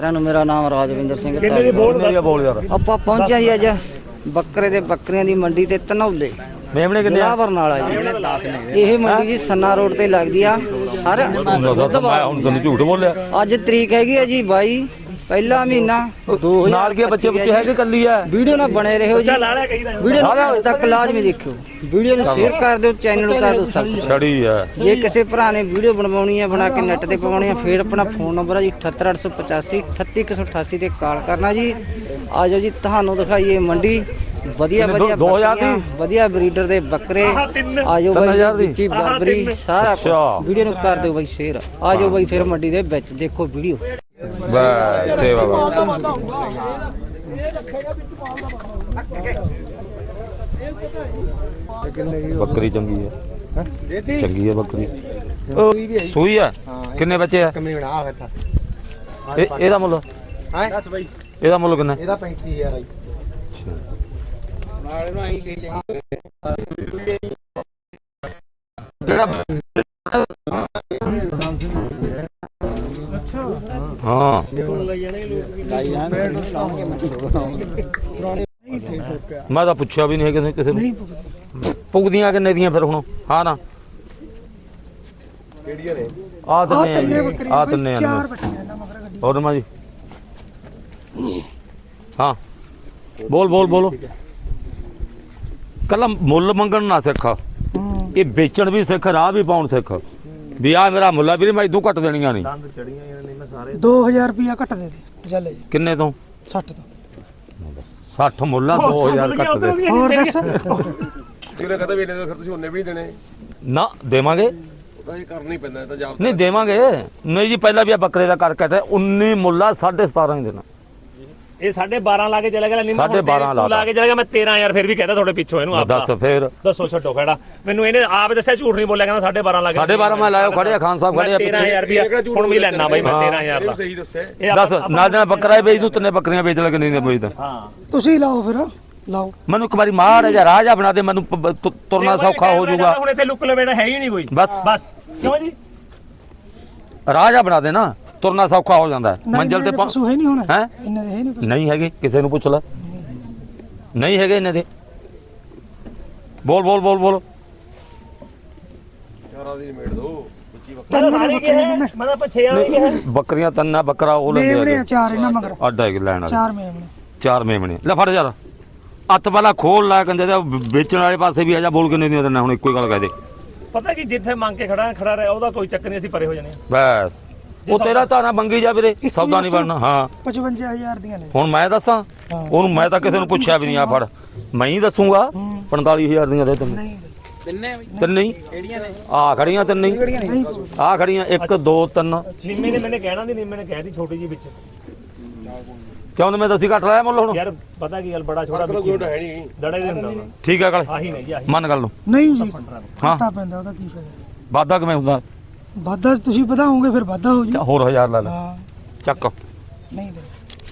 ਸਾਰਿਆਂ ਨੂੰ ਮੇਰਾ ਨਾਮ ਰਾਜਵਿੰਦਰ ਸਿੰਘ ਕਿੰਨੇ ਦੀ। ਬੋਲ ਦੱਸ। ਬੋਲ ਯਾਰ? ਆਪਾਂ ਪਹੁੰਚਿਆ ਜੀ ਅੱਜ ਬੱਕਰੇ ਤੇ ਬੱਕਰੀਆਂ ਦੀ ਮੰਡੀ ਤੇ ਧਨੌਲੇ ਮੇਮਣੇ ਕਿੰਨੇ ਜ਼ਿਲ੍ਹਾ ਬਰਨਾਲਾ ਜੀ। ਇਹ ਮੰਡੀ ਜੀ ਸੰਨਾ ਰੋਡ ਤੇ ਲੱਗਦੀ ਆ। ਹਰ ਮੈਂ ਹੁਣ ਤੈਨੂੰ ਝੂਠ ਬੋਲਿਆ। ਅੱਜ ਤਰੀਕ ਹੈਗੀ ਆ ਜੀ 22 ਪਹਿਲਾ ਮਹੀਨਾ 2000 ਨਾਲ ਕੇ ਬੱਚੇ ਬੱਚੇ ਹੈਗੇ ਕੱਲੀ ਐ ਵੀਡੀਓ ਨਾਲ ਬਣੇ ਰਹੋ ਜੀ। ਵੀਡੀਓ ਨੂੰ ਅੰਤ ਤੱਕ ਲਾਜ਼ਮੀ ਦੇਖਿਓ। ਵੀਡੀਓ ਨੂੰ ਸ਼ੇਅਰ ਕਰ ਦਿਓ ਚੈਨਲ ਨੂੰ ਕਰ ਦਿਓ ਸਬਸਕ੍ਰਾਈਬ ਛੜੀ ਐ ਜੇ ਕਿਸੇ ਭਰਾ ਨੇ ਵੀਡੀਓ ਬਣਵਾਉਣੀ ਹੈ ਬਣਾ ਕੇ ਨੈਟ ਤੇ ਪਾਉਣੀ ਹੈ ਫੇਰ ਆਪਣਾ ਫੋਨ ਨੰਬਰ ਹੈ ਜੀ 78885 38188 ਤੇ ਕਾਲ ਕਰਨਾ ਜੀ। ਆਜੋ ਜੀ ਤੁਹਾਨੂੰ ਦਿਖਾਈਏ ਮੰਡੀ। ਵਧੀਆ ਵਧੀਆ ਦੀ? ਵਧੀਆ ਬਰੀਡਰ ਦੇ ਬੱਕਰੇ। ਆਜੋ ਬਾਈ? ਵਿੱਚੀ ਤਿੰਨ। ਸਾਰਾ ਵੀਡੀਓ ਨੂੰ ਕਰ ਦਿਓ ਬਾਈ ਸ਼ੇਅਰ ਆਜੋ ਬਾਈ ਫਿਰ ਮੰਡੀ ਦੇ ਵਿੱਚ ਦੇਖੋ ਵੀਡੀਓ। ਬੈ ਸੇਵਾ ਬਾਬਾ ਬੱਕਰੀ ਚੰਗੀ ਐ ਚੰਗੀ ਐ ਬੱਕਰੀ। ਸੂਈ ਐ ਕਿੰਨੇ ਬੱਚੇ ਐ ਕਮੀ ਬਣਾ ਬੈਠਾ। ਇਹ ਇਹਦਾ ਮੁੱਲ? ਹਾਂ? ਦੱਸ ਬਈ। ਇਹਦਾ ਮੁੱਲ ਕਿੰਨਾ? ਇਹਦਾ 35000 ਆਈ ਕਿਹੜਾ ਹਾਂ। ਮੈਂ ਤਾਂ ਪੁੱਛਿਆ ਵੀ ਨਹੀਂ ਹੈ ਕਿਸੇ ਕਿਸੇ ਨੂੰ ਪੁੱਗਦੀਆਂ ਕਿੰਨੇ ਦੀਆਂ ਫਿਰ ਹੁਣ? ਹਾਂ ਨਾ। ਕਿਹੜੀਆਂ ਨੇ? ਆ ਤਿੰਨੇ ਆ ਤਿੰਨੇ ਆ ਚਾਰ ਹੋਰ ਮਾ ਜੀ। ਹਾਂ। ਬੋਲ ਬੋਲ ਬੋਲੋ। ਕੱਲਾ ਮੁੱਲ ਮੰਗਣ ਨਾ ਸਿੱਖ। ਇਹ ਵੇਚਣ ਵੀ ਸਿੱਖ ਰਾਹ ਵੀ ਪਾਉਣ ਸਿੱਖ। ਵੀ ਆ ਮੇਰਾ ਮੁੱਲਾ ਵੀ ਮੈਂ ਇਦੋਂ ਘੱਟ ਦੇਣੀਆਂ ਨਹੀਂ। 2000 ਰੁਪਿਆ ਘੱਟ ਦੇ ਦੇ ਜਲੇ ਜੀ। ਕਿੰਨੇ ਤੋਂ? 60 ਤੋਂ। 60 ਮੁੱਲਾ 2000 ਘੱਟ ਦੇ। ਹੋਰ ਦੱਸ। ਜਿਹੜੇ ਕਹਦਾ ਵੀ ਇਹਨੇ ਫਿਰ ਤੁਸੀਂ ਉਹਨੇ ਵੀ ਦੇਣੇ। ਨਾ ਦੇਵਾਂਗੇ। ਉਹਦਾ ਇਹ ਕਰਨਾ ਹੀ ਪੈਂਦਾ ਇਹ ਤਾਂ ਜਾਬ ਨਹੀਂ ਦੇਵਾਂਗੇ। ਨਹੀਂ ਜੀ ਪਹਿਲਾਂ ਵੀ ਆ ਬੱਕਰੇ ਦਾ ਕਰ ਕਹਤਾ 19 ਮੁੱਲਾ 17.5 ਹੀ ਦੇਣਾ। ਇਹ 12.5 ਲਾ ਕੇ ਚਲਾ ਗਿਆ ਨਹੀਂ ਸਾਢੇ ਬਾਰਾਂ ਲਾ ਲਾ ਕੇ ਚਲਾ ਗਿਆ ਮੈਂ 13000 ਫਿਰ ਵੀ ਕਹਿੰਦਾ ਤੁਹਾਡੇ ਪਿੱਛੋਂ ਇਹਨੂੰ ਆਪ ਦੱਸ ਫੇਰ। ਦੱਸੋ ਛੱਡੋ ਖੜਾ। ਮੈਨੂੰ ਇਹਨੇ ਆਪ ਦੱਸਿਆ ਝੂਠ ਨਹੀਂ ਬੋਲਿਆ ਕਹਿੰਦਾ 12.5 ਲਾ ਕੇ 12.5 ਮੈਂ ਲਾਇਆ ਖੜੇ ਆ ਖਾਨ ਸਾਹਿਬ ਖੜੇ ਆ ਪਿੱਛੇ। 13000 ਰੁਪਇਆ ਹੁਣ ਵੀ ਲੈਣਾ ਬਾਈ ਮੈਂ 13000 ਦਾ। ਸਹੀ ਦੱਸਿਆ। ਇਹ ਦੱਸ ਆਪਾਂ- ਨਾ ਜਣਾ ਬੱਕਰਾ ਹੀ ਵੇਚ ਦੂੰ ਤਿੰਨੇ ਬੱਕਰੀਆਂ ਵੇਚ ਲੈ ਕੇ ਨਹੀਂ ਦੇ ਵੇਚਦਾ ਹਾਂ। ਤੁਸੀਂ ਲਾਓ ਫਿਰ। ਲਾਓ। ਮੈਨੂੰ ਇੱਕ ਵਾਰੀ ਮਾਰ ਜਾਂ ਰਾਜਾ ਬਣਾ ਦੇ ਮੈਨੂੰ ਤੁਰਨਾ ਸੌਖਾ ਹੋ ਜਾਊਗਾ। ਹੁਣ ਇੱਥੇ ਲੁੱਕ ਲਵੇੜਾ ਹੈ ਹੀ ਨਹੀਂ ਕੋਈ। ਬਸ। ਬਸ। ਕਿਉਂ ਜੀ? ਰਾਜਾ ਬਣਾ ਦੇ ਨਾ। ਤੁਰਨਾ ਸੌਖਾ ਹੋ ਜਾਂਦਾ। ਹੈ। ਮੰਜ਼ਿਲ ਤੇ ਪਸ਼ੂ ਹੈ ਨਹੀਂ ਹੁਣ। ਹੈਂ? ਇਹਨਾਂ ਦੇ ਹੈ ਨਹੀਂ ਪਸ਼ੂ। ਨਹੀਂ ਹੈਗੇ ਕਿਸੇ ਨੂੰ ਪੁੱਛ ਲੈ। ਨਹੀਂ ਹੈਗੇ ਇਹਨਾਂ ਦੇ। ਬੋਲ ਬੋਲ ਬੋਲ ਬੋਲ। ਮੈਂ ਮੈਂ। ਤਾਂ ਪਿੱਛੇ ਆ ਬੱਕਰੀਆਂ ਤੰਨਾ ਬੱਕਰਾ ਉਹ ਮੇਮਣੇ ਲੈਂਦੇ ਆ ਚਾਰ ਇਹਨਾਂ ਮਗਰ। ਅੱਡਾ ਇੱਕ ਲੈਣ ਵਾਲੇ। ਚਾਰ ਮੇਮਣੇ ਚਾਰ ਮੇਮਣੇ ਲੈ ਫੜ ਯਾਰ। ਹੱਥ ਪਹਿਲਾਂ ਖੋਲ ਲੈ ਕੰਦੇ ਦਾ ਵੇਚਣ ਵਾਲੇ ਪਾਸੇ ਵੀ ਆ ਜਾ ਬੋਲ ਕੇ ਨਹੀਂ ਦਿੰਦਾ ਹੁਣ ਇੱਕੋ ਹੀ ਗੱਲ ਕਹਿ ਦੇ। ਪਤਾ ਕੀ ਜਿੱਥੇ ਮੰਗ ਕੇ ਖੜਾ ਖੜਾ ਰਿਹਾ ਉਹਦਾ ਕੋਈ ਚੱਕਰ ਨਹੀਂ ਅਸੀਂ ਪਰੇ ਹੋ ਜਾਣੇ ਆ। ਬਸ। ਉਹ ਤੇਰਾ ਧਾਰਾ ਮੰਗੀ ਜਾ ਵੀਰੇ ਸੌਦਾ ਨਹੀਂ ਦੱਸੋ। ਬਣਨਾ ਹਾਂ। 55000 ਦੀਆਂ ਲੈ ਹੁਣ ਮੈਂ ਦੱਸਾਂ। ਉਹਨੂੰ ਮੈਂ ਤਾਂ ਕਿਸੇ ਨੂੰ ਪੁੱਛਿਆ ਵੀ ਨਹੀਂ ਆ ਫੜ। ਮੈਂ ਹੀ ਦੱਸੂਗਾ 45000 ਦੀਆਂ ਦੇ ਤੈਨੂੰ। ਨਹੀਂ। ਬਈ, ਤਿੰਨ ਹੀ? ਆ ਖੜੀਆਂ ਤਿੰਨ ਆ ਖੜੀਆਂ 1 2 3 ਨਿੰਮੇ ਨੇ ਮੈਨੇ ਕਹਿਣਾ ਨਹੀਂ ਨਿੰਮੇ ਨੇ ਕਹਿਤੀ ਛੋਟੀ ਜੀ ਵਿੱਚ। ਕਿਉਂ ਮੈਂ ਦੱਸੀ ਘੱਟ ਲਾਇਆ ਮੁੱਲ ਹੁਣ? ਯਾਰ ਪਤਾ ਕੀ ਗੱਲ ਬੜਾ ਛੋਟਾ ਗੋਟ ਹੈ ਨਹੀਂ। ਦੜੇ ਦੇ ਹੁੰਦਾ। ਠੀਕ ਹੈ ਗੱਲ। ਆਹੀ ਨਹੀਂ ਜੀ ਆਹੀ। ਮੰਨ ਗੱਲ ਨੂੰ। ਨਹੀਂ ਜੀ। ਹਾਂ। ਪੈਂਦਾ ਉਹਦਾ ਕੀ ਫਾਇਦਾ? ਵਾਧਾ ਕਿਵੇਂ ਹੁੰਦਾ? ਵਾਧਾ ਤੁਸੀਂ ਵਧਾਓਗੇ ਫਿਰ ਵਾਧਾ ਹੋ ਜੂ। ਚੱਲ ਹੋਰ ਹਜ਼ਾਰ ਲੈ ਲੈ। ਹਾਂ। ਚੱਕ। ਨਹੀਂ ਦੇ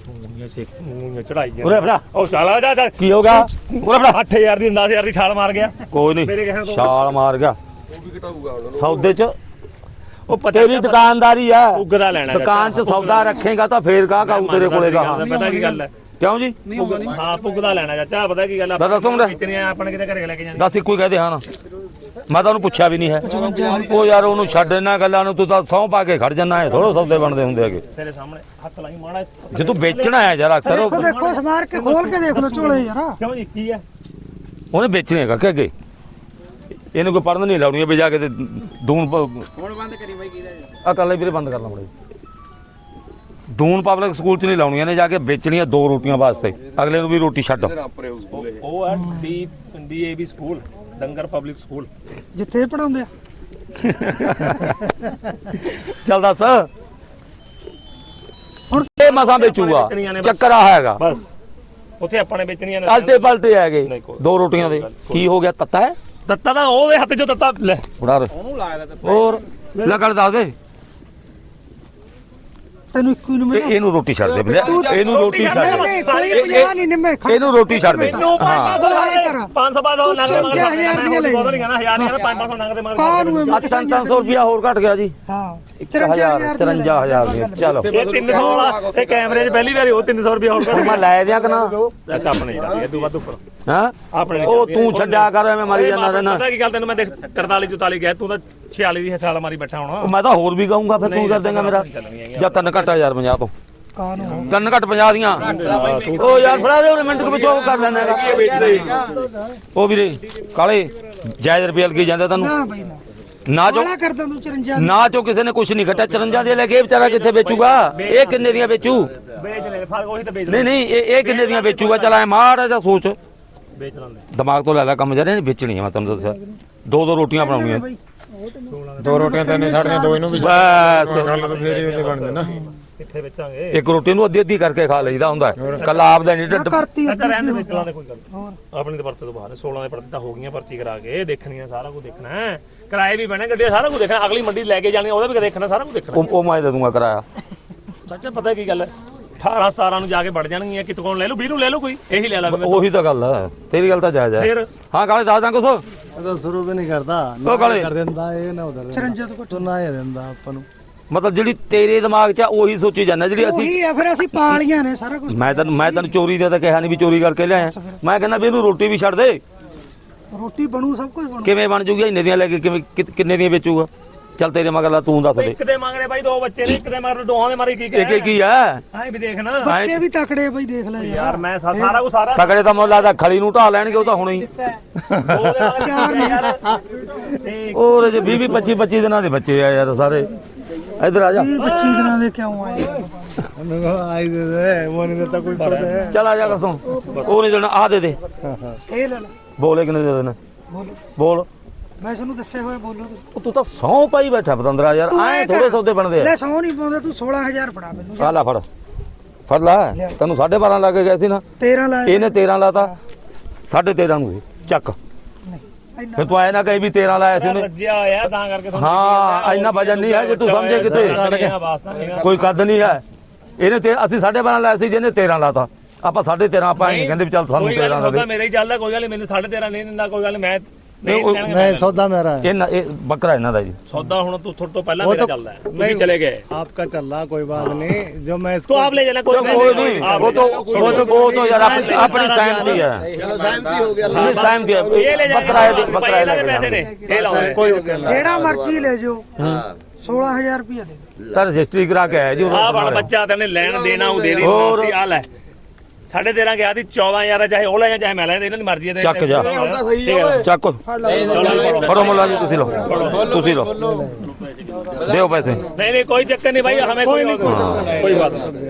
ਮੂੰਹਾਂ ਸੇ ਮੂੰਹਾਂ ਚੜਾਈ ਗਿਆ ਉਰੇ ਫੜਾ। ਉਹ ਚਾਲਾ ਜਾ ਜਾ। ਕੀ ਹੋ ਗਿਆ? ਉਰੇ ਫੜਾ। 8000 ਦੀ 10000 ਦੀ ਛਾਲ ਮਾਰ ਗਿਆ। ਕੋਈ ਮੇਰੇ ਨਹੀਂ ਕਹਿਣ ਤੋਂ- ਛਾਲ ਮਾਰ ਗਿਆ। ਉਹ ਵੀ ਘਟਾਊਗਾ ਉਹਨਾਂ ਨੂੰ। ਸੌਦੇ ਚ। ਉਹ ਪਤਾ ਤੇਰੀ ਦੁਕਾਨਦਾਰੀ ਆ। ਉਗਦਾ ਲੈਣਾ ਦੁਕਾਨ ਚ ਸੌਦਾ ਰੱਖੇਗਾ ਤਾਂ ਫੇਰ ਕਾ ਕਾਊ ਤੇਰੇ ਕੋਲੇ ਗਾ ਪਤਾ ਕੀ ਗੱਲ ਹੈ? ਕਿਉਂ ਜੀ? ਹਾਂ ਪੁੱਗਦਾ ਲੈਣਾ ਚਾਚਾ ਪਤਾ ਕੀ ਗੱਲ ਆ ਦੱਸ ਦੱਸੋ ਮੁੰਡਾ। ਇਤਨੇ ਆਪਣੇ ਕਿਤੇ ਘਰੇ ਲੈ ਕੇ ਜਾਣੇ। ਦੱਸ ਇੱਕੋ ਹੀ ਕਹਦੇ ਹਾਂ ਨਾ। ਮੈਂ ਤਾਂ ਉਹਨੂੰ ਪੁੱਛਿਆ ਵੀ ਨਹੀਂ ਹੈ। ਉਹ ਯਾਰ ਉਹਨੂੰ ਛੱਡ ਇਹਨਾਂ ਗੱਲਾਂ ਨੂੰ ਤੂੰ ਤਾਂ ਸਹੁੰ ਪਾ ਕੇ ਖੜ ਜੰਨਾ ਹੈ ਥੋੜਾ ਸੌਦੇ ਬਣਦੇ ਹੁੰਦੇ ਹੈਗੇ। ਤੇਰੇ ਸਾਹਮਣੇ ਹੱਥ ਲਾਈ ਮਾੜਾ ਜੇ ਤੂੰ ਵੇਚਣਾ ਹੈ ਯਾਰ ਅਕਸਰ ਉਹ ਦੇਖੋ ਦੇਖੋ ਸਮਾਰ ਕੇ ਖੋਲ ਕੇ ਦੇਖ ਲਓ ਝੋਲੇ ਯਾਰ ਕਿਉਂ ਜੀ ਕੀ ਹੈ? ਉਹਨੇ ਵੇਚਣੇ ਹੈਗਾ ਕਿ ਅੱਗੇ। ਇਹਨੂੰ ਕੋਈ ਪੜਨ ਨਹੀਂ ਲਾਉਣੀ ਵੀ ਜਾ ਕੇ ਤੇ ਦੂਨ ਹੁਣ ਬੰਦ ਕਰੀ ਬਾਈ ਕਿਹਦਾ ਆ ਕੱਲ ਵੀਰੇ ਬੰਦ ਕਰਨਾ ਬੜੇ ਦੂਨ ਪਬਲਿਕ ਸਕੂਲ ਚ ਨਹੀਂ ਲਾਉਣੀਆਂ ਨੇ ਜਾ ਕੇ ਵੇਚਣੀਆਂ ਦੋ ਰੋਟੀਆਂ ਵਾਸਤੇ। ਅਗਲੇ ਨੂੰ ਵੀ ਰੋਟੀ ਛੱਡ। ਉਹ ਹੈ ਡੀ ਡੀਏਵੀ ਸਕੂਲ ਡੰਗਰ ਪਬਲਿਕ ਸਕੂਲ ਜਿੱਥੇ ਪੜਾਉਂਦੇ ਆ। ਚੱਲ ਦੱਸ। ਹੁਣ ਇਹ ਮਸਾਂ ਵੇਚੂਗਾ। ਚੱਕਰ ਆ ਹੈਗਾ। ਬਸ। ਉੱਥੇ ਆਪਾਂ ਨੇ ਵੇਚਣੀਆਂ ਨੇ ਅਲਟੇ ਪਲਟੇ ਹੈਗੇ ਦੋ ਰੋਟੀਆਂ ਦੇ। ਕੀ ਹੋ ਗਿਆ? ਤੱਤਾ ਹੈ? ਤੱਤਾ ਤਾਂ ਉਹਦੇ ਹੱਥ 'ਚੋਂ ਤੱਤਾ। ਲੈ। ਉਹਨੂੰ ਲਾਇਆ ਤਾਂ ਹੋਰ। ਲਗੜ ਦੱਸ ਦੇ। ਤੈਨੂੰ ਇੱਕੋ ਹੀ ਨੂੰ ਮਿਲਿਆ? ਇਹਨੂੰ ਰੋਟੀ ਛੱਡ ਦੇ ਵੀਰੇ ਇਹਨੂੰ ਰੋਟੀ ਛੱਡ ਦੇ। ਕੋਈ ਇਹ- 50 ਨਹੀਂ ਨਿੰਮੇ ਇਹਨੂੰ ਰੋਟੀ ਛੱਡ ਦੇ। ਮੈਨੂੰ ਹਾਂ। 500 500 ਨੰਗ ਦੇ ਮਗਰ 5000 ਦੀਆਂ ਲੈ। ਬੋਲ ਨਹੀਂ ਨਾ 1000 500 ਨੰਗ ਦੇ ਮਗਰ ਕਾਹ ਨੂੰ ਅੱਛਾ 300 ਰੁਪਿਆ ਹੋਰ ਘਟ ਗਿਆ ਜੀ। ਹਾਂ। 1000 54000 ਦੀਆਂ ਚਲੋ। ਇਹ 300 ਵਾਲਾ ਤੇ ਕੈਮਰੇ 'ਚ ਪਹਿਲੀ ਵਾਰੀ ਉਹ 300 ਰੁਪਏ ਹੋਰ ਕਰ ਮੈਂ ਲੈ ਦਿਆਂ ਕਿ ਨਾ? ਅੱਛਾ ਆਪਣੇ ਚੱਲ ਤੂੰ ਵੱਧ ਉੱਪਰ। ਹਾਂ? ਆਪਣੇ ਉਹ ਤੂੰ ਛੱਡਿਆ ਕਰ ਐਵੇਂ ਮਾਰੀ ਜਾਂਦਾ ਰਹਿਣਾ। ਪਤਾ ਕੀ ਗੱਲ ਤੈਨੂੰ ਮੈਂ ਦੇਖ 43 44 ਗਿਆ ਤੂੰ ਤਾਂ 46 ਦੀ ਸਾਲ ਮਾਰੀ ਬੈਠਾ ਹੋਣਾ। ਮੈਂ ਤਾਂ ਹੋਰ ਵੀ ਕਹੂੰਗਾ ਫਿਰ ਤੂੰ ਕਰ ਦੇਂਗਾ ਮੇਰਾ। ਜਾਂ ਤਿੰਨ ਘੱਟ 1050 ਤੋਂ। ਕਾਨੂੰ ਤਿੰਨ ਘੱਟ 50 ਦੀਆਂ। ਉਹ ਯਾਰ ਫੜਾ ਦੇ ਉਹ ਮਿੰਟ ਕੁ ਵਿੱਚ ਉਹ ਕਰ ਲੈਣਾ ਹੈਗਾ। ਉਹ ਵੀਰੇ ਕਾਲੇ ਜਾਇਜ਼ ਰੁਪਏ ਲਗੀ ਜਾਂਦੇ ਤੈਨੂੰ ਨਾ ਬਈ ਨਾ। ਨਾ ਜੋ ਵਾਲਾ ਕਰਦਾ ਤੂੰ 54 ਨਾ ਜੋ ਕਿਸੇ ਨੇ ਕੁਝ ਨਹੀਂ ਘਟਿਆ 54 ਦੇ ਲੈ ਕੇ ਇਹ ਵਿਚਾਰਾ ਕਿੱਥੇ ਵੇਚੂਗਾ? ਇਹ ਕਿੰਨੇ ਦੀਆਂ ਵੇਚੂ? ਵੇਚ ਲੈ ਫ਼ਰਕ ਉਹੀ ਤਾਂ ਵੇਚ ਨਹੀਂ ਨਹੀਂ ਇਹ ਇਹ ਕਿੰਨੇ ਦੀਆਂ ਵੇਚੂਗਾ? ਚਲ ਐ ਮਾੜਾ ਜਿਹਾ ਸੋਚ। ਵੇਚ ਲੈਂਦੇ ਦਿਮਾਗ ਤੋਂ ਲੈ ਲੈ ਕੰਮ ਜਰੇ ਵੇਚਣੀਆਂ ਮੈਂ ਤੁਹਾਨੂੰ ਦੱਸਿਆ। ਦੋ ਦੋ ਰੋਟੀਆਂ ਬਣਾਉਣੀਆਂ। ਦੋ ਰੋਟੀਆਂ ਤਿੰਨ ਸਾਡੀਆਂ ਦੋ ਇਹਨੂੰ ਵੀ ਬਸ। ਗੱਲ ਤਾਂ ਫੇਰ ਹੀ ਉਹਦੇ ਬਣਦੇ ਨਾ। ਕਿੱਥੇ ਵੇਚਾਂਗੇ? ਇੱਕ ਰੋਟੀ ਨੂੰ ਅੱਧੀ ਅੱਧੀ ਕਰਕੇ ਖਾ ਲਈਦਾ ਹੁੰਦਾ ਕੱਲਾ ਆਪਦਾ ਨਹੀਂ ਨਾ ਢਿੱਡ ਕਰਤੀ ਅੱਧੀ ਰਹਿਣ ਦੇ ਅੱਧੀ ਵੇਚ ਕੋਈ ਗੱਲ। ਹੋਰ। ਆਪਣੀ ਤੇ ਪਰਤੇ ਤੋਂ ਬਾਹਰ ਨੇ, 16 ਦੇ ਪਰਤੇ ਤਾਂ ਹੋ ਗਈਆਂ ਪਰਚੀ ਕਰਾ ਕੇ ਦੇਖਣੀਆਂ ਸਾਰਾ ਕੁਝ ਦੇਖਣਾ ਹੈ। ਕਿਰਾਏ ਵੀ ਬਣੇ ਗੱਡੀ ਦਾ ਸਾਰਾ ਕੁਝ ਦੇਖਣਾ ਅਗਲੀ ਮੰਡੀ ਲੈ ਕੇ ਜਾਣੀ ਉਹਦਾ ਵੀ ਦੇਖਣਾ ਸਾਰਾ ਕੁਝ ਦੇਖਣਾ। ਉਹ ਮੈਂ ਦੇ ਦੂੰਗਾ ਕਿਰਾਇਆ। ਸੱਚ ਪਤਾ ਕੀ ਗੱਲ ਹੈ? 18 17 ਨੂੰ ਜਾ ਕੇ ਵੜ ਜਾਣਗੀਆਂ ਕਿ ਤੂੰ ਲੈ ਲੂ 20 ਨੂੰ ਲੈ ਲੂ ਕੋਈ? ਇਹੀ ਲੈ ਲਾ ਉਹੀ ਤਾਂ ਗੱਲ ਹੈ। ਤੇਰੀ ਗੱਲ ਤਾਂ ਜਾਇਜ਼ ਹੈ। ਫਿਰ? ਹਾਂ ਕਾਲੇ ਦੱਸ ਦਾਂ ਕੁਛ? ਤਾਂ ਸ਼ੁਰੂ ਵੀ ਨਹੀਂ ਕਰਦਾ। ਉਹ ਕਾਲੇ। ਕਰ ਦਿੰਦਾ ਇਹ ਨਾ ਉਧਰ 54 ਤੋਂ ਨਾ ਹੀ ਦਿੰਦਾ ਆਪਾਂ ਨੂੰ। ਮਤਲਬ ਜਿਹੜੀ ਤੇਰੇ ਦਿਮਾਗ 'ਚ ਆ ਉਹੀ ਸੋਚੀ ਜਾਂਦਾ ਜਿਹੜੀ ਅਸੀਂ ਉਹੀ ਆ ਫਿਰ ਅਸੀਂ ਪਾਲੀਆਂ ਨੇ ਸਾਰਾ ਕੁਝ ਮੈਂ ਤੈਨੂੰ ਮੈਂ ਤੈਨੂੰ ਚੋਰੀ ਦਾ ਤਾਂ ਕਿਹਾ ਨਹੀਂ ਵੀ ਚੋਰੀ ਕਰਕੇ ਲਿਆਇਆ। ਮੈਂ ਕਹਿੰਦਾ ਵੀ ਇਹਨੂੰ ਰੋਟੀ ਵੀ ਛੱਡ ਦੇ। ਰੋਟੀ ਬਣੂ ਸਭ ਕੁਝ ਬਣੂ। ਕਿਵੇਂ ਬਣ ਜੂਗੀ ਇੰਨੇ ਦੀਆਂ ਲੈ ਕੇ ਕਿਵੇਂ ਕਿ- ਕਿੰਨੇ ਦੀਆਂ ਵੇਚੂਗਾ? ਚੱਲ ਤੇਰੇ ਮਗਰ ਲਾ ਤੂੰ ਦੱਸ ਦੇ। ਇੱਕ ਦੇ ਮੰਗਣੇ ਬਾਈ ਦੋ ਬੱਚੇ ਨੇ ਇੱਕ ਦੇ ਮਗਰ ਦੋਹਾਂ ਦੇ ਮਾਰੀ ਕੀ ਇਹ ਕੀ ਕੀ ਹੈ ਹਾਂ ਵੀ ਦੇਖਣਾ ਬੱਚੇ ਵੀ ਤਕੜੇ ਆ ਬਈ ਦੇਖ ਲੈ ਯਾਰ। ਯਾਰ ਮੈਂ ਸਾ- ਸਾਰਾ ਕੁਝ ਸਾਰਾ ਤਗੜੇ ਤਾਂ ਮੁੱਲ ਆਦਾ ਖਲੀ ਨੂੰ ਢਾ ਲੈਣਗੇ ਉਹ ਤਾਂ ਹੁਣੇ ਹੀ। ਦੋ ਦੇ ਮਗਰ ਚਾਰ ਨੇ। ਯਾਰ। ਤੇ ਉਹ ਜੇ 20 20 25 25 ਦਿਨਾਂ ਦੇ ਬੱਚੇ ਆ ਯਾਰ ਸਾਰੇ। ਇੱਧਰ ਆ ਜਾ। 20 25 ਦਿਨਾਂ ਦੇ ਕਿਉਂ ਆਏ? ਉਹਨੂੰ ਕਹੋ ਆਈ ਦੇ ਦੇ ਉਹ ਨਹੀਂ ਦਿੱਤਾ ਕੋਈ ਪਤਾ ਚੱਲ ਆ ਜਾ ਕਸੋਂ ਉਹ ਨਹੀਂ ਦੇਣਾ ਆ ਦੇ ਦੇ। ਇਹ ਲੈ ਲੈ। ਬੋਲੇ ਕਿੰਨੇ ਦੇ ਦੇਣਾ? ਬੋਲੋ। ਬੋਲ। ਮੈਂ ਤੁਹਾਨੂੰ ਦੱਸਿਆ ਹੋਇਆ ਬੋਲੋ ਤੂੰ। ਤੂੰ ਸੌ ਪਾਈ ਬੈਠਾ ਪਤੰਦਰਾ ਯਾਰ ਐ। ਥੋੜੇ ਸੌਦੇ ਬਣਦੇ ਆ। ਲੈ ਸੌ ਨਹੀਂ ਪਾਉਂਦਾ ਤੂੰ 16000 ਫੜਾ ਮੈਨੂੰ। ਆ ਲੈ ਫੜ। ਫੜ ਲੈ। ਤੈਨੂੰ 12.5 ਲੱਗ ਗਏ ਸੀ ਨਾ। 13 ਲਾ ਇਹਨੇ 13 ਲਾਤਾ। 13.5 ਨੂੰ ਇਹ। ਚੱਕ। ਫਿਰ ਤੂੰ ਐ ਨਾ ਕਹੀ ਵੀ 13 ਲਾਇਆ ਸੀ ਉਹਨੇ। ਰੱਜਿਆ ਹੋਇਆ ਤਾਂ ਕਰਕੇ ਤੁਹਾਨੂੰ ਹਾਂ ਇੰਨਾ ਵਜਨ ਨਹੀਂ ਹੈ ਜੇ ਤੂੰ ਸਮਝੇ ਕਿਤੇ? ਕੋਈ ਕੱਦ ਨਹੀਂ ਹੈ। ਇਹਨੇ ਤੇ ਅਸੀਂ 12.5 ਲਾਇਆ ਸੀ ਜਿਹਨੇ 13 ਲਾਤਾ। ਆਪਾਂ 13.5 ਆਪਾਂ ਨਹੀਂ ਕਹਿੰਦੇ ਵੀ ਚੱਲ ਸਾਨੂੰ 13 ਸੌਦਾ ਲਾਵੇ। ਮੇਰਾ ਹੀ ਚੱਲਦਾ ਕੋਈ ਗੱਲ ਮੈਨੂੰ 13.5 ਨਹੀਂ ਦਿੰਦਾ ਕੋਈ ਗੱਲ ਮੈਂ ਨਹੀਂ ਉਹ- ਕਹਿਣਗੇ नहीं सौदा मेरा है ਇਹ ਨਾ- ਇਹ ਬੱਕਰਾ ਇਹਨਾਂ ਦਾ ਜੀ ਸੌਦਾ ਹੁਣ ਤੂੰ ਥੋੜੇ ਤੋਂ ਪਹਿਲਾਂ ਉਹ ਮੇਰਾ ਤਾਂ- ਚੱਲਦਾ ਹੈ ਤੁਸੀਂ ਨਹੀਂ। ਚਲੇ ਗਏ आपका चल रहा कोई बात नहीं जो मैं तो इसको आप ले जाना कोई ਕੋਈ ਨਹੀਂ ਉਹ ਤਾਂ ਉਹ ਤਾਂ ਉਹ ਤਾਂ ਯਾਰ ਆਪਣੀ ਆਪਣੀ ਸਹਿਮਤੀ ਹੈ ਚਲੋ ਸਹਿਮਤੀ ਹੋ ਗਿਆ ਸਹਿਮਤੀ ਹੈ ਇਹ ਲੈ ਜਾ ਬੱਕਰਾ ਇਹ ਬੱਕਰਾ ਇਹ ਲੈ ਕੇ ਪੈਸੇ ਨੇ ਇਹ ਲਾਉਂਦੇ कोई ਜਿਹੜਾ ਮਰਜ਼ੀ ਲੈ ਜਾਓ 16000 ਰੁਪਏ ਦੇ ਦੇ ਸਰ ਰਜਿਸਟਰੀ ਕਰਾ ਕੇ ਆਇਆ ਜੀ ਉਹ ਆ ਬੜ ਬੱਚਾ ਤੇ ਉਹਨੇ ਲੈਣ ਦੇਣਾ ਉਹ ਦੇ ਦੀ ਹੋਰ। ਸੀ ਆ ਲੈ 13.5 ਗਿਆ ਦੀ 14 ਯਾਰ ਚਾਹੇ ਉਹ ਲੈ ਜਾਂ ਚਾਹੇ ਮੈਂ ਲੈ ਜਾਂ ਇਹਨਾਂ ਦੀ ਮਰਜ਼ੀ ਹੈ ਤੇ ਚੱਕ ਜਾ। ਠੀਕ ਹੈ ਨਾ? ਚੱਕ। ਫੜੋ ਮੁੱਲਾ ਜੀ ਤੁਸੀਂ ਲਓ। ਤੁਸੀਂ ਲਓ। ਦਿਓ ਪੈਸੇ। ਨਹੀਂ ਨਹੀਂ ਕੋਈ ਚੱਕਰ ਨਹੀਂ ਭਾਈ ਹਮੇ ਕੋਈ ਕੋਈ ਬਾਤ ਨਹੀਂ।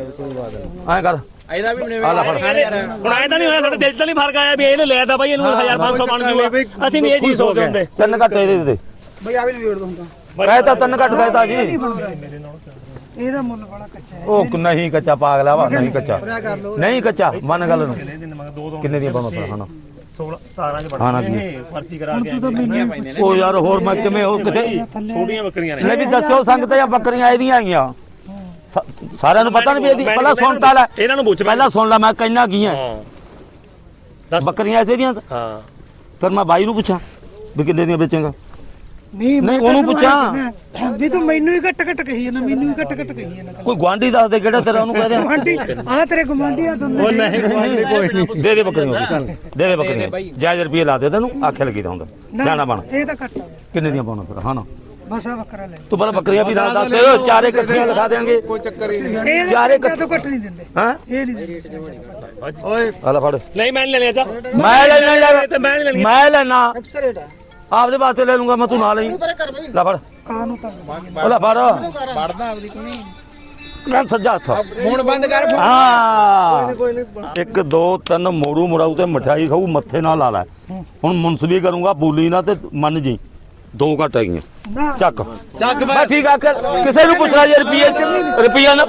ਐਂ ਕਰ। ਇਹਦਾ ਵੀ ਮਨੇ ਆਲਾ ਫੜ। ਹੁਣ ਐਂ ਤਾਂ ਨਹੀਂ ਹੋਇਆ ਸਾਡੇ ਦਿਲ 'ਚ ਤਾਂ ਨਹੀਂ ਫ਼ਰਕ ਆਇਆ ਵੀ ਇਹਨੇ ਲੈ ਤਾਂ ਭਾਈ ਇਹਨੂੰ 1500 ਬਣ ਜੂਗਾ। ਅਸੀਂ ਨਹੀਂ ਇਹ ਚੀਜ਼ ਸੋਚਦੇ ਹੁੰਦੇ। ਤਿੰਨ ਘੱਟ ਇਹਦੇ ਦੇ ਬਈ ਆ ਵੀ ਨਹੀਂ ਵੇੜ ਦੋ ਹੁੰਦਾ ਕਹਿ ਤਾਂ ਤਿੰਨ ਘੱਟ ਕਹਿ ਤਾ ਜੀ। ਇਹਦਾ ਮੁੱਲ ਬੜਾ ਕੱਚਾ ਹੈ। ਉਹ ਨਹੀਂ ਕੱਚਾ ਪਾਗਲਾ ਵਾ ਨਹੀਂ ਕੱਚਾ। ਪਤਾ ਕਰ ਲਓ। ਨਹੀਂ ਕੱਚਾ ਮੰਨ ਗੱਲ ਨੂੰ। ਦੋ ਦੋ ਕਿੰਨੇ ਦੀਆਂ ਪਾਉਣਾ ਪੜਾ ਹਨਾ 16 17 ਚ ਹਾਂ ਨਾ ਜੀ। ਪਰਚੀ ਕਰਾ ਕੇ ਤਾਂ ਮੈਨੂੰ ਉਹ ਯਾਰ ਹੋਰ ਮੈਂ ਕਿਵੇਂ ਉਹ ਕਿਤੇ ਛੋਟੀਆਂ ਬੱਕਰੀਆਂ ਨੇ। ਲੈ ਵੀ ਦੱਸੋ ਸੰਗਤ ਜਾਂ ਬੱਕਰੀਆਂ ਇਹਦੀਆਂ ਆਈਆਂ? ਸ- ਸਾਰਿਆਂ ਨੂੰ ਪਤਾ ਨਹੀਂ ਵੀ ਇਹਦੀ ਪਹਿਲਾਂ ਸੁਣ ਤਾਂ ਲੈ। ਇਹਨਾਂ ਨੂੰ ਪੁੱਛ ਪਹਿਲਾਂ ਸੁਣ ਲੈ ਮੈਂ ਕਹਿਣਾ ਕੀ ਹੈ? ਹਾਂ। ਦੱਸ। ਬੱਕਰੀਆਂ ਐਸੇ ਦੀਆਂ? ਹਾਂ। ਫਿਰ ਮੈਂ ਬਾਈ ਨੂੰ ਪੁੱਛਾਂ ਵੀ ਕਿੰਨੇ ਦੀਆਂ ਵੇਚੇਗਾ? ਨਹੀਂ ਮੈਂ ਉਹਨੂੰ ਪੁੱਛਾਂ। ਵੀ ਤੂੰ ਮੈਨੂੰ ਹੀ ਘੱਟ ਘੱਟ ਕਹੀ ਜਾਂਦਾ ਮੈਨੂੰ ਹੀ ਘੱਟ ਘੱਟ ਕਹੀ ਜਾਂਦਾ। ਕੋਈ ਗਵਾਂਢੀ ਦੱਸ ਦੇ ਕਿਹੜਾ ਤੇਰਾ ਉਹਨੂੰ ਕਹਿ ਦੇ। ਗਵਾਂਢੀ ਆ ਤੇਰੇ ਗਵਾਂਢੀ ਆ ਦੋਨੇ ਉਹ ਨਹੀਂ ਗਵਾਂਢੀ ਕੋਈ ਨਹੀਂ। ਦੇ ਦੇ ਬੱਕਰੀਆਂ ਚੱਲ। ਦੇ ਦੇ ਬੱਕਰੀਆਂ। ਜਾਇਜ਼ ਰੁਪਏ ਲਾ ਦੇ ਤੈਨੂੰ ਆਖੇ ਲੱਗੀ ਦਾ ਹੁੰਦਾ। ਲੈਣਾ ਬਣ। ਇਹ ਤਾਂ ਘੱਟ ਕਿੰਨੇ ਦੀਆਂ ਪਾਉਣਾ ਫਿਰ? ਹਾਂ ਨਾ। ਬਸ ਆ ਬੱਕਰਾ ਲੈ। ਤੂੰ ਬੜਾ ਬੱਕਰੀਆਂ ਵੀ ਨਾਲ ਦੱਸ। ਦੇ ਚਾਰੇ ਇਕੱਠੀਆਂ ਲਿਖਾ ਦੇਾਂਗੇ ਕੋਈ ਚੱਕਰ ਹੀ ਨਹੀਂ। ਚਾਰੇ ਇਕੱਠੇ ਤੋਂ ਘੱਟ ਨਹੀਂ ਦਿੰਦੇ। ਹਾਂ? ਇਹ ਨਹੀਂ ਓਏ। ਹਲਾ ਫੜ। ਨਹੀਂ ਮੈਂ ਲੈ ਲਿਆ ਜਾ ਮੈਂ ਲੈ ਲੈਣਾ ਮੈਂ ਲੈਣਾ। ਐਕਸਰੇਟ ਆਪਦੇ ਵਾਸਤੇ ਲੈ ਲੂੰਗਾ ਮੈਂ ਤੂੰ ਨਾਲ ਹੀ ਲੈ ਫੜ ਕਾਂ ਨੂੰ ਤਾਂ ਉਹ ਲੈ ਫੜ। ਪੜਦਾ ਆਪਦੀ ਕੋਣੀ ਲੈ ਸੱਜਾ ਹੱਥ। ਹੁਣ ਬੰਦ ਕਰ ਹਾਂ। ਇੱਕ ਦੋ ਤਿੰਨ ਮੋੜੂ ਮੜਾਉ ਤੇ ਮਠਾਈ ਖਾਊ ਮੱਥੇ ਨਾਲ ਲਾ ਲੈ। ਹੁਣ ਮੁਨਸਬੀ ਕਰੂੰਗਾ ਬੋਲੀ ਨਾ ਤੇ ਮੰਨ ਜੀ। ਦੋ ਘੱਟ ਹੈਗੀਆਂ। ਚੱਕ। ਚੱਕ ਮੈਂ ਠੀਕ ਆ ਕਿ ਕਿਸੇ ਨੂੰ ਪੁੱਛਣਾ ਜੇ ਰੁਪਈਏ ਚ ਰੁਪਈਆ ਨਾ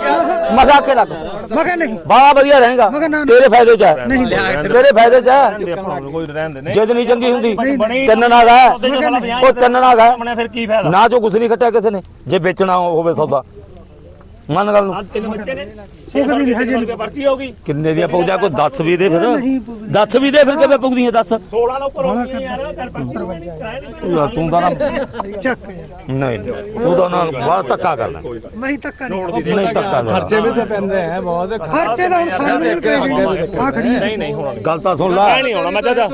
ਮਜ਼ਾ ਕੇ ਲੱਗ ਮੈਂ ਕਿਹਾ ਨਹੀਂ। ਬੜਾ ਵਧੀਆ ਰਹੇਗਾ। ਤੇਰੇ ਫਾਇਦੇ ਚ ਹੈ। ਨਹੀਂ। ਤੇਰੇ ਫਾਇਦੇ ਚ ਹੈ। ਕੋਈ ਰਹਿਣ ਦੇ ਜਿੱਦ ਨਹੀਂ ਚੰਗੀ ਹੁੰਦੀ। ਤਿੰਨ ਨਾਲ ਹੈ। ਉਹ ਤਿੰਨ ਨਾਲ ਹੈ। ਆਪਣੇ ਫਿਰ ਕੀ ਫਾਇਦਾ? ਨਾ ਜੋ ਕੁਛ ਨਹੀਂ ਕੱਟਿਆ ਕਿਸੇ ਨੇ। ਜੇ ਵੇਚਣਾ ਹੋਵੇ ਸੌਦਾ। ਮੰਨ ਗੱਲ ਨੂੰ। ਆ ਤਿੰਨ ਬੱਚੇ ਨੇ। ਪੁੱਗਦੀ ਨਹੀਂ ਹਜੇ ਰੁਪਏ ਪਰਚੀ ਹੋਗੀ ਕਿੰਨੇ ਦੀਆਂ ਪਊਜਾ ਕੋਈ ਦੱਸ ਵੀ ਦੇ ਫਿਰ? ਦੱਸ ਵੀ ਦੇ ਫਿਰ ਕਿਵੇਂ ਪੁੱਗਦੀਆਂ? ਦੱਸ। 16 ਦਾ ਉੱਪਰ ਹੋ ਗਈ ਯਾਰ ਪਰਚੀ ਨਹੀਂ ਨਹੀਂ ਤੂੰ ਤਾਂ ਨਾ ਚੱਕ ਯਾਰ। ਨਹੀਂ ਤੂੰ ਤਾਂ ਨਾਲ ਬਾਹਰ ਧੱਕਾ ਕਰਨਾ ਮੈਂ ਹੀ ਧੱਕਾ ਨਹੀਂ। ਨਹੀਂ ਧੱਕਾ ਖਰਚੇ ਵੀ ਤਾਂ ਪੈਂਦੇ ਆ ਬਹੁਤ। ਖਰਚੇ ਤਾਂ ਹੁਣ ਸਾਨੂੰ ਵੀ ਪੈ ਗਏ ਆ। ਖੜੀ ਨਹੀਂ ਨਹੀਂ ਹੋਣਾ ਗੱਲ ਤਾਂ ਸੁਣ ਲੈ। ਨਹੀਂ ਹੋਣਾ ਮੈਂ ਚਾਹਦਾ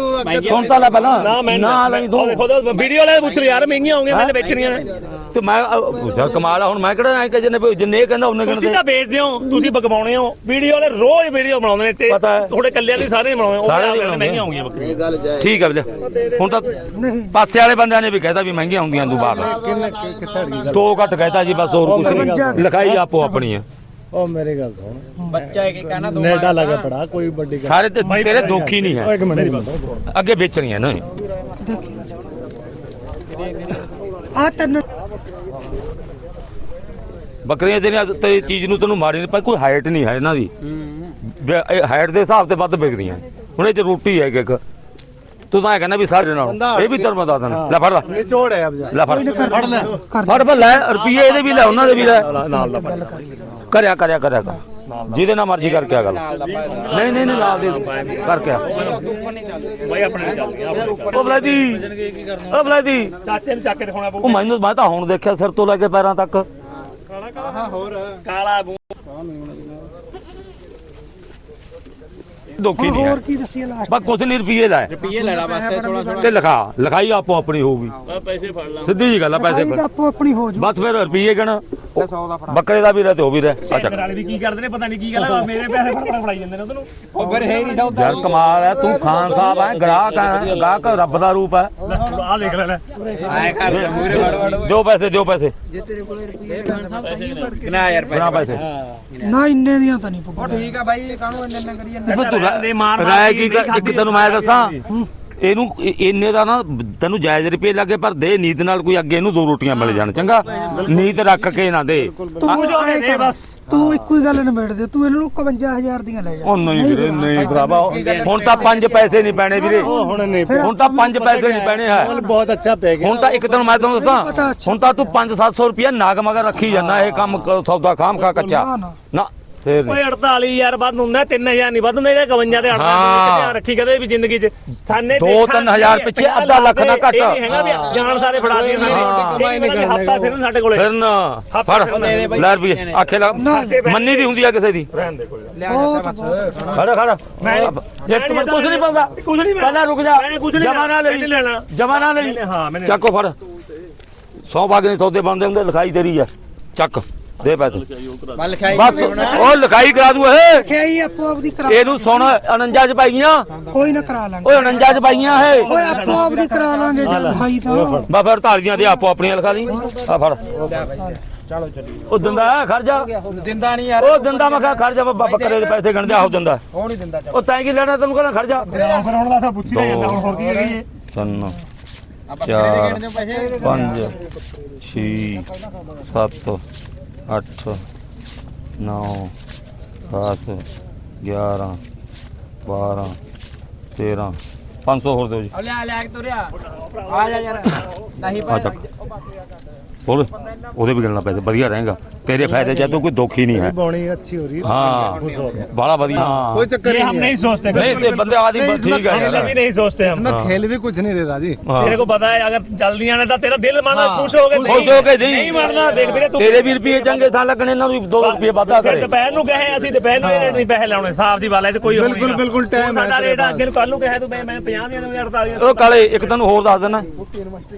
ਸੁਣ ਤਾਂ ਲੈ ਪਹਿਲਾਂ। ਨਾ ਮੈਂ ਨਾ ਲਈ ਤੂੰ। ਦੇਖੋ ਵੀਡੀਓ ਵਾਲੇ ਪੁੱਛ ਰਹੇ ਯਾਰ ਮਹਿੰਗੀਆਂ ਹੋਣਗੀਆਂ ਮੈਂ ਵੇਚਣੀਆਂ ਨੇ। ਤੇ ਮੈਂ ਕਮਾਲ ਆ ਹੁਣ ਮੈਂ ਕਿਹੜਾ ਐ ਕਿ ਜਿੰਨੇ ਜਿੰਨੇ ਇਹ ਕਹਿੰਦਾ ਉਹਨੇ ਤੁਸੀਂ ਤਾਂ ਵੇਚਦੇ ਹੋ ਤੁਸੀਂ ਬਗਵਾਉਣੇ ਹੋ। ਵੀਡੀਓ ਵਾਲੇ ਰੋਜ਼ ਵੀਡੀਓ ਬਣਾਉਂਦੇ ਨੇ ਤੇ ਪਤਾ ਹੈ। ਤੁਹਾਡੇ ਕੱਲਿਆਂ ਦੀ ਸਾਰੇ ਬਣਾਉਂਦੇ ਸਾਰੇ ਸਾਰੇ ਬਣਾਉਂਦੇ ਮਹਿੰਗੀਆਂ ਹੋਣਗੀਆਂ ਬੱਕਰੀਆਂ। ਠੀਕ ਹੈ ਵੀਰੇ ਹੁਣ ਤਾਂ ਪਾਸੇ ਵਾਲੇ ਬੰਦਿਆਂ ਨੇ ਵੀ ਕਹਿਤਾ ਵੀ ਮਹਿੰਗੀਆਂ ਹੁੰਦੀਆਂ ਤੂੰ ਬਾਹਰ ਕਿੰਨੇ ਕਿੱਥੇ ਅੜ ਗਈ ਗੱਲ? ਦੋ ਘੱਟ ਕਹਿਤਾ ਜੀ ਬਸ ਹੋਰ ਕੁਝ ਨਹੀਂ। ਲਿਖਾਈ ਆਪੋ ਆਪਣੀ ਆ। ਉਹ ਮੇਰੀ ਗੱਲ ਸੁਣ। ਬੱਚਾ ਕੀ ਕਹਿਣਾ ਦੋ ਨੇੜਾ ਲੱਗਾ ਪੜਾ ਕੋਈ ਵੱਡੀ ਗੱਲ ਸਾਰੇ ਤੇ ਤੇਰੇ ਦੋਖੀ ਨਹੀਂ ਉਹ ਹੈ ਇੱਕ ਮਿੰਟ ਦੀ ਬਾਤ ਅੱਗੇ ਵੇਚਣੀਆਂ ਨਾ ਆ ਤਿੰਨ ਬੱਕਰੀਆਂ ਤੇਰੀਆਂ ਤੇਰੀ ਚੀਜ਼ ਨੂੰ ਤੈਨੂੰ ਮਾਰੀ ਨਹੀਂ ਪਰ ਕੋਈ ਹਾਈਟ ਨਹੀਂ ਹੈ ਇਹਨਾਂ ਦੀ। ਹਾਈਟ ਦੇ ਹਿਸਾਬ ਤੇ ਵੱਧ ਵਿਕਦੀਆਂ। ਹੁਣ ਇਹ ਚ ਰੋਟੀ ਹੈ ਇੱਕ ਤੂੰ ਤਾਂ ਇਹ ਕਹਿੰਦਾ ਵੀ ਸਾਰੇ ਨਾਲ। ਇਹ ਵੀ ਤੇਰੇ ਮੈਂ ਦੱਸ ਦੇਣਾ ਲੈ ਫੜ ਲੈ। ਨਿਚੋੜ ਹੈ ਅਬ ਜਾ ਲੈ ਫੜ। ਫੜ ਲੈ। ਫੜ ਫੜ ਲੈ ਰੁਪਈਏ ਇਹਦੇ ਵੀ ਲੈ ਉਹਨਾਂ ਦੇ ਵੀ ਲੈ। ਕਰਿਆ ਕਰਿਆ ਕਰਿਆ ਕਰ। ਜਿਹਦੇ ਨਾਲ ਮਰਜ਼ੀ ਕਰਕੇ ਆ ਗੱਲ। ਨਹੀਂ ਨਹੀਂ ਨਹੀਂ ਨਾਲ ਦੇ ਕਰਕੇ ਆ। ਬਾਈ ਆਪਣੇ ਨਾਲ ਚੱਲ ਗਿਆ ਉਹ ਬਲੈਦੀ। ਉਹ ਬਲੈਦੀ। ਚਾਚੇ ਨੂੰ ਚੱਕ ਕੇ ਦਿਖਾਉਣਾ ਉਹ ਪਊ ਮੈਨੂੰ ਮੈਂ ਤਾਂ ਹੁਣ ਦੇਖਿਆ ਸਿਰ ਤੋਂ ਲੈ ਕੇ ਪੈਰਾਂ ਤੱਕ। ਕਾਲਾ ਬੂ ਦੋਖੀ ਨਹੀਂ ਹੋਰ ਕੀ ਦੱਸੀਏ ਲਾਸਟ ਬਸ ਕੁਛ ਨਹੀਂ ਰੁਪਈਏ ਦਾ ਹੈ। ਰੁਪਈਏ ਲੈ ਲਾ ਬਸ ਥੋੜਾ ਥੋੜਾ ਤੇ ਲਿਖਾ ਲਿਖਾਈ ਆਪੋ ਆਪਣੀ ਹੋਊਗੀ। ਪੈਸੇ ਫੜ ਲਾ। ਸਿੱਧੀ ਜੀ ਗੱਲ ਆ ਪੈਸੇ ਤਾਂ ਆਪੋ ਆਪਣੀ ਹੋ ਜੂ। ਬਸ ਫਿਰ ਰੁਪਈਏ ਗਣ ਬੱਕਰੇ ਦਾ ਵੀ ਰਹਿ ਤੇ ਉਹ ਵੀ ਰਹਿ। ਆ ਚੱਕ। ਵਾਲੇ ਵੀ ਕੀ ਕਰਦੇ ਨੇ ਪਤਾ ਨਹੀਂ ਕੀ ਗੱਲ ਆ ਮੇਰੇ ਪੈਸੇ ਫੜ ਫੜ ਫੜਾਈ ਜਾਂਦੇ ਨੇ ਉਹਨੂੰ ਉਹ ਫਿਰ ਹੈ ਨਹੀਂ ਸੌਦਾ ਯਾਰ ਕਮਾਲ ਹੈ ਤੂੰ ਖਾਨ ਸਾਹਿਬ ਹੈ ਗ੍ਰਾਹਕ ਹੈ ਗਾਹਕ ਰੱਬ ਦਾ ਰੂਪ ਹੈ। ਆ ਦੇਖ ਲੈ ਲੈ। ਆਏ ਕਰ ਮੂਰੇ ਵੜ ਵੜ ਦਿਓ ਪੈਸੇ ਦਿਓ ਪੈਸੇ। ਕਿੰਨਾ ਯਾਰ ਬਣਾ ਪੈਸੇ। ਨਾ ਇੰਨੇ ਦੀਆਂ ਤਾਂ ਨਹੀਂ ਪੁੱਗਦੀ ਠੀਕ ਆ ਬਾਈ ਕਾਹਨੂੰ ਇੰਨੇ ਇੰਨੇ ਕਰੀ ਜਾਂਦੇ ਫਿਰ ਤੂੰ ਦੇ ਰਾਏ ਕੇ ਕੀ ਇੱਕ ਤੈਨੂੰ ਮੈਂ ਦੱਸਾਂ? ਇਹਨੂੰ ਇੰਨੇ ਦਾ ਨਾ ਤੈਨੂੰ ਜਾਇਜ਼ ਰੁਪਏ ਲੱਗੇ ਪਰ ਦੇ ਨੀਤ ਨਾਲ ਕੋਈ ਅੱਗੇ ਇਹਨੂੰ ਦੋ ਰੋਟੀਆਂ ਮਿਲ ਜਾਣ ਚੰਗਾ? ਨੀਤ ਰੱਖ ਕੇ ਨਾ ਦੇ। ਤੂੰ ਜੋ ਦੇ ਬਸ। ਤੂੰ ਇੱਕੋ ਹੀ ਗੱਲ ਨਿਬੇੜ ਦੇ ਤੂੰ ਇਹਨਾਂ ਨੂੰ 51000 ਦੀਆਂ ਲੈ ਜਾ। ਉਹ ਨਹੀਂ ਵੀਰੇ ਨਹੀਂ ਭਰਾਵਾ ਹੁਣ ਤਾਂ ਪੰਜ ਪੈਸੇ ਨਹੀਂ ਪੈਣੇ ਵੀਰੇ। ਹੁਣ ਨਹੀਂ ਹੁਣ ਤਾਂ ਪੰਜ ਪੈਸੇ ਨਹੀਂ ਪੈਣੇ ਹੈ। ਬਹੁਤ ਅੱਛਾ ਪੈ ਗਿਆ। ਹੁਣ ਤਾਂ ਇੱਕ ਤੈਨੂੰ ਮੈਂ ਤੁਹਾਨੂੰ ਦੱਸਾਂ। ਹੁਣ ਤਾਂ ਤੂੰ 5-700 ਰੁਪਇਆ ਨਾਗ ਮਗਰ ਰੱਖੀ ਜਾਂਦਾ ਇਹ ਕੰਮ ਸੌਦਾ ਖਾਮ ਖਾ ਕੱਚਾ। ਨਾ ਫੇਰ ਨਹੀਂ ਓਏ 48 ਯਾਰ ਵੱਧ ਹੁੰਦਾ 3000 ਨਹੀਂ ਵੱਧ ਹੁੰਦਾ ਇਹਦੇ 51 ਤੇ 48 ਹਾਂ। ਧਿਆਨ ਰੱਖੀ ਕਦੇ ਵੀ ਜ਼ਿੰਦਗੀ 'ਚ। ਸਾਨੇ ਦੋ ਤਿੰਨ ਹਜ਼ਾਰ ਪਿੱਛੇ ਅੱਧਾ ਲੱਖ ਦਾ ਘੱਟ। ਇਹ ਨਹੀਂ ਹੈਗਾ ਵੀ ਜਾਨ ਸਾਰੇ ਫੜਾ ਦੀਆਂ ਹਾਂ। ਕਮਾਈ ਨਹੀਂ ਕਰਨਾ ਫਿਰ ਸਾਡੇ ਕੋਲੇ। ਫਿਰ ਨਾ ਫੜ। ਲੈ ਰੁਪਏ ਆਖੇ ਲਾ ਮੰਨੀ ਦੀ ਹੁੰਦੀ ਆ ਕਿਸੇ ਦੀ? ਰਹਿਣ ਦੇ ਕੋਈ। ਖੜਾ ਖੜਾ। ਮੈਂ ਇੱਕ ਮਿੰਟ ਕੁਝ ਨਹੀਂ ਪਾਉਂਦਾ ਕੁਝ ਨਹੀਂ ਪਹਿਲਾਂ ਰੁਕ ਜਾ। ਮੈਂ ਕੁਝ ਨਹੀਂ ਜਮਾ ਨਾ ਲਈ। ਨਹੀਂ ਲੈਣਾ। ਜਮਾ ਨਾ ਲਈ। ਹਾਂ ਮੈਨੇ ਚੱਕੋ ਫੜ। ਸੌ ਭਾਗ ਨੇ ਸੌਦੇ ਬਣਦੇ ਹੁੰਦੇ ਲਿਖਾਈ ਤੇਰੀ ਆ। ਚੱਕ। ਦੇ ਪੈਸੇ ਮੈਂ ਲਿਖਾਈ ਬਸ ਉਹ ਲਿਖਾਈ ਕਰਾ ਦੂ ਇਹ। ਹੀ ਆਪੋ ਆਪਦੀ ਕਰਾ ਇਹਨੂੰ ਸੁਣ 49 ਚ ਪਾਈਆਂ। ਕੋਈ ਨਾ ਕਰਾ ਲਾਂਗੇ। ਓਏ 49 ਚ ਪਾਈਆਂ ਇਹ। ਓਏ ਆਪੋ ਆਪਦੀ ਕਰਾ ਲਾਂਗੇ ਜਦ ਭਾਈ ਤਾਂ। ਬਾ ਫਿਰ ਧਾਰੀਆਂ ਦੇ ਆਪੋ ਆਪਣੀਆਂ ਲਿਖਾ ਲਈ। ਆ ਫੜ। ਚਲੋ ਚੱਲੀ ਉਹ ਦਿੰਦਾ ਹੈ ਖਰਜਾ ਦਿੰਦਾ ਨਹੀਂ ਯਾਰ। ਉਹ ਦਿੰਦਾ ਮੈਂ ਕਿਹਾ ਖਰਜਾ ਬੱਕਰੇ ਦੇ ਪੈਸੇ ਗਣਦੇ ਆਹੋ ਦਿੰਦਾ। ਉਹ ਨਹੀਂ ਦਿੰਦਾ ਉਹ ਤੈਂ ਕੀ ਲੈਣਾ ਤੈਨੂੰ ਕਹਿੰਦਾ ਖਰਜਾ ਫਿਰ ਹੁਣ ਦਾ ਪੁੱਛੀ ਨਾ ਜਾਂਦਾ ਹੁਣ ਹੋਰ ਕੀ ਕਰੀਏ? ਤਿੰਨ ਆਪਾਂ ਚਾਰ। ਕਿਹੜੇ ਗਿਣਦੇ ਪੈਸੇ। ਪੰਜ ਛੇ ਸੱਤ ਅੱਠ ਨੌ ਦਸ 11 12 13 500 ਹੋਰ ਦਿਓ ਜੀ। ਆ ਲਿਆ ਲਿਆ ਕੇ ਤੁਰਿਆ। ਆ ਜਾ ਯਾਰ। ਨਹੀਂ बोल ਉਹਦੇ ਵੀ ਗਿਣਨਾ ਪੈਸੇ ਵਧੀਆ ਰਹੇਗਾ। ਤੇਰੇ ਫਾਇਦੇ ਚ ਤੂੰ ਕੋਈ ਦੁੱਖ ਨਹੀਂ ਹੈ। ਬੌਣੀ ਅੱਛੀ ਹੋ ਰਹੀ ਹਾਂ ਬੜਾ ਵਧੀਆ ਕੋਈ ਚੱਕਰ ਨਹੀਂ हम नहीं सोचते नहीं नहीं, बंदे आदमी बस ठीक है यार। भी नहीं सोचते हम इसमें खेल भी कुछ नहीं रह रहा ਵੀਰੇ ਤੂੰ ਤੇਰੇ ਵੀ ਰੁਪਏ ਚੰਗੇ ਥਾਂ ਲੱਗਣੇ ਇਹਨਾਂ ਨੂੰ 2 ਰੁਪਏ ਵਾਧਾ ਕਰੇ। ਦੁਪਹਿਰ ਨੂੰ ਕਹੇ ਅਸੀਂ ਦੁਪਹਿਰ ਨੂੰ ਇਹ ਨਹੀਂ ਪੈਸੇ ਲਾਉਣੇ ਸਾਫ਼ ਦੀ ਵਾਲਾ ਤੇ ਕੋਈ ਬਿਲਕੁਲ- ਬਿਲਕੁਲ time ਹੈ ਸਾਡਾ ਰੇਟ ਅੱਗੇ ਨੂੰ ਕੱਲ ਨੂੰ ਕਹੇ ਤੂੰ ਮੈਂ ਮੈਂ 50 ਦੀਆਂ ਨੂੰ 48 ਉਹ ਕਾਲੇ ਇੱਕ ਤੁਹਾਨੂੰ ਹੋਰ ਦੱਸ ਦਿੰਦਾ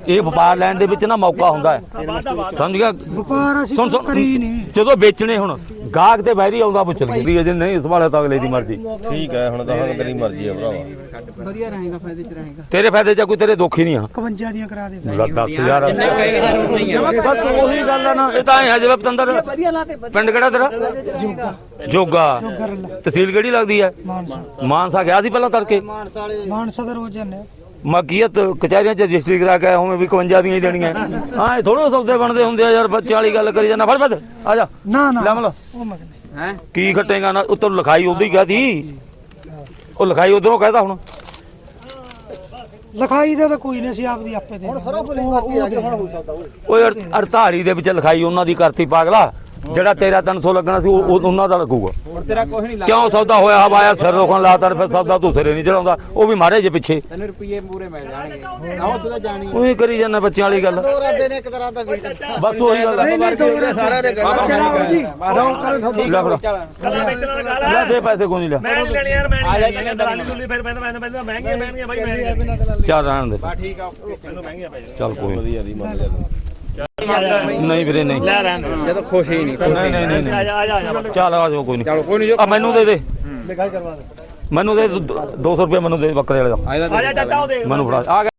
ਇਹ ਵਪਾਰ ਲੈਣ ਦੇ ਵਿੱਚ ਨਾ ਮੌਕਾ ਹੁੰਦਾ ਹੈ। ਸਮਝ ਗਿਆ? ਵਪਾਰ ਅਸੀਂ ਸੁਣ ਕੋਈ ਸੁਣ। ਕਰੀ ਨਹੀਂ। ਜਦੋਂ ਵੇਚਣੇ ਹੁਣ ਗਾਹਕ ਤੇ ਬੈਰੀ ਆਉਂਦਾ ਪੁੱਛ ਲਈ ਜੇ ਨਹੀਂ ਸੰਭਾਲਿਆ ਤਾਂ ਅਗਲੇ ਦੀ ਮਰਜ਼ੀ। ਠੀਕ ਹੈ ਹੁਣ ਤਾਂ ਤੇਰੀ ਮਰਜ਼ੀ ਹੈ ਭਰਾਵਾ। ਵਧੀਆ ਰਹੇਗਾ ਫਾਇਦੇ ਚ ਰਹੇਗਾ। ਤੇਰੇ ਫਾਇਦੇ ਚ ਕੋਈ ਤੇਰੇ ਦੁੱਖ ਹੀ ਨਹੀਂ ਆ। 51 ਦੀਆਂ ਕਰਾ ਦੇ। ਲੈ ਦੱਸ ਯਾਰ। ਬਸ ਉਹੀ ਗੱਲ ਆ ਨਾ ਇਹ ਤਾਂ ਐ ਹੈ ਜਿਵੇਂ ਪਤੰਦਰ। ਪਿੰਡ ਕਿਹੜਾ ਤੇਰਾ? ਜੋਗਾ। ਜੋਗਾ। ਤਹਿਸੀਲ ਕਿਹੜੀ ਲੱਗਦੀ ਹੈ? ਮਾਨਸਾ। ਮਾਨਸਾ ਗਿਆ ਸੀ ਪਹਿਲਾਂ ਤੜਕੇ? ਮਾਨਸਾ ਦਾ ਰੋਜ਼ ਜਾਂਦੇ। ਮਕੀਅਤ ਕਚਹਿਰੀਆਂ ਚ ਰਜਿਸਟਰੀ ਕਰਾ ਕੇ ਆਇਆ ਹੋਵੇਂ ਵੀ 51 ਦੀਆਂ ਹੀ ਦੇਣੀਆਂ। ਹਾਂ ਇਹ ਥੋੜੇ ਸੌਦੇ ਬਣਦੇ ਹੁੰਦੇ ਆ ਯਾਰ ਬੱਚੇ ਵਾਲੀ ਗੱਲ ਕਰੀ ਜਾਂਦਾ। ਫੜ ਫੜ ਆ ਜਾ। ਨਾ ਨਾ। ਲੈ ਮਲ। ਉਹ ਮਗਨੇ ਹੈ? ਕੀ ਖੱਟੇਗਾ ਨਾ ਉੱਤੋਂ ਲਿਖਾਈ ਉਦੋਂ ਹੀ ਕਹਦੀ ਉਹ ਲਿਖਾਈ ਉਧਰੋਂ ਕਹਦਾ ਹੁਣ। ਲਿਖਾਈ ਦੇ ਤਾਂ ਕੋਈ ਨਹੀਂ ਸੀ ਆਪਦੀ ਆਪੇ ਦੇ ਉਹ ਉਹ ਦੇ ਓਏ 48 ਦੇ ਵਿੱਚ ਲਿਖਾਈ ਉਹਨਾਂ ਦੀ ਕਰਤੀ ਪਾਗਲਾ। ਜਿਹੜਾ ਤੇਰਾ 300 ਲੱਗਣਾ ਸੀ ਉਹ ਉਹ- ਉਹਨਾਂ ਦਾ ਲੱਗੂਗਾ। ਹੁਣ ਤੇਰਾ ਕੁਝ ਨਹੀਂ ਕਿਉਂ ਸੌਦਾ ਹੋਇਆ? ਹਵਾਇਆ ਸਿਰ ਰੋਕਣ ਲਾਤਾ ਤੇ ਫਿਰ ਸੌਦਾ ਤੂੰ ਸਿਰੇ ਨਹੀਂ ਚੜਾਉਂਦਾ। ਉਹ ਵੀ ਮਾਰੇ ਜੇ ਪਿੱਛੇ। ਤੈਨੂੰ ਰੁਪਏ ਪੂਰੇ ਮਿਲ ਜਾਣਗੇ। ਨਾ ਤੂੰ ਤਾਂ ਜਾਣੀ ਉਹੀ ਕਰੀ ਜਾਂਦਾ ਬੱਚਿਆਂ ਵਾਲੀ ਗੱਲ। ਦੋ ਰਾਦੇ ਨੇ ਇੱਕ ਤਰ੍ਹਾਂ ਦਾ ਵੀਰ ਬਸ ਉਹੀ ਗੱਲ ਹੈ। ਨਹੀਂ ਦੋ ਨੇ ਕਲਾ ਵੇਚਣ ਵਾਲਾ ਗੱਲ ਲੈ ਦੇ ਪੈਸੇ ਕੋਈ ਨਹੀਂ ਲੈ ਮੈਂ ਨਹੀਂ ਲੈਣੀ ਯਾਰ ਮੈਂ ਨਹੀਂ ਲੈਣੀ। ਦਲਾਲੀ ਦੁੱਲੀ ਫਿਰ ਮੈਂ ਮੈਂ ਮੈਂ ਮਹਿੰਗੀਆਂ ਮਹਿੰਗੀਆਂ ਬਾਈ ਮਹਿੰਗੀਆਂ ਚੱਲ ਰਹਿਣ ਦੇ। ਠੀਕ ਆ ਮੈਨੂੰ ਮਹਿੰਗੀਆਂ ਪੈ ਚੱਲ ਕੋਈ ਨੀ। ਵਧੀਆ ਦੀ ਮੰਨ ਜਾ ਤੂੰ। ਨਹੀਂ ਵੀਰੇ ਨਹੀਂ। ਲੈ ਰਹਿਣ ਦੇ। ਜਦੋਂ ਖੁਸ਼ ਹੀ ਨਹੀਂ ਨਹੀਂ ਨਹੀਂ ਨਹੀਂ। ਆ ਜਾ ਆ ਜਾ ਆ ਜਾ ਚੱਲ ਆ ਜਾਓ ਕੋਈ ਨਹੀਂ। ਚਲੋ ਕੋਈ ਨਹੀਂ ਆ ਮੈਨੂੰ ਦੇ ਦੇ। ਲਿਖਾਈ ਕਰਵਾ ਦੇ। ਮੈਨੂੰ ਦੇ 200 ਰੁਪਏ ਮੈਨੂੰ ਦੇ ਬੱਕਰੇ ਵਾਲੇ ਦਾ। ਆ ਜਾ ਚਾਚਾ ਉਹ ਦੇਖ ਮੈਨੂੰ ਫੜਾ। ਆ ਗਿਆ।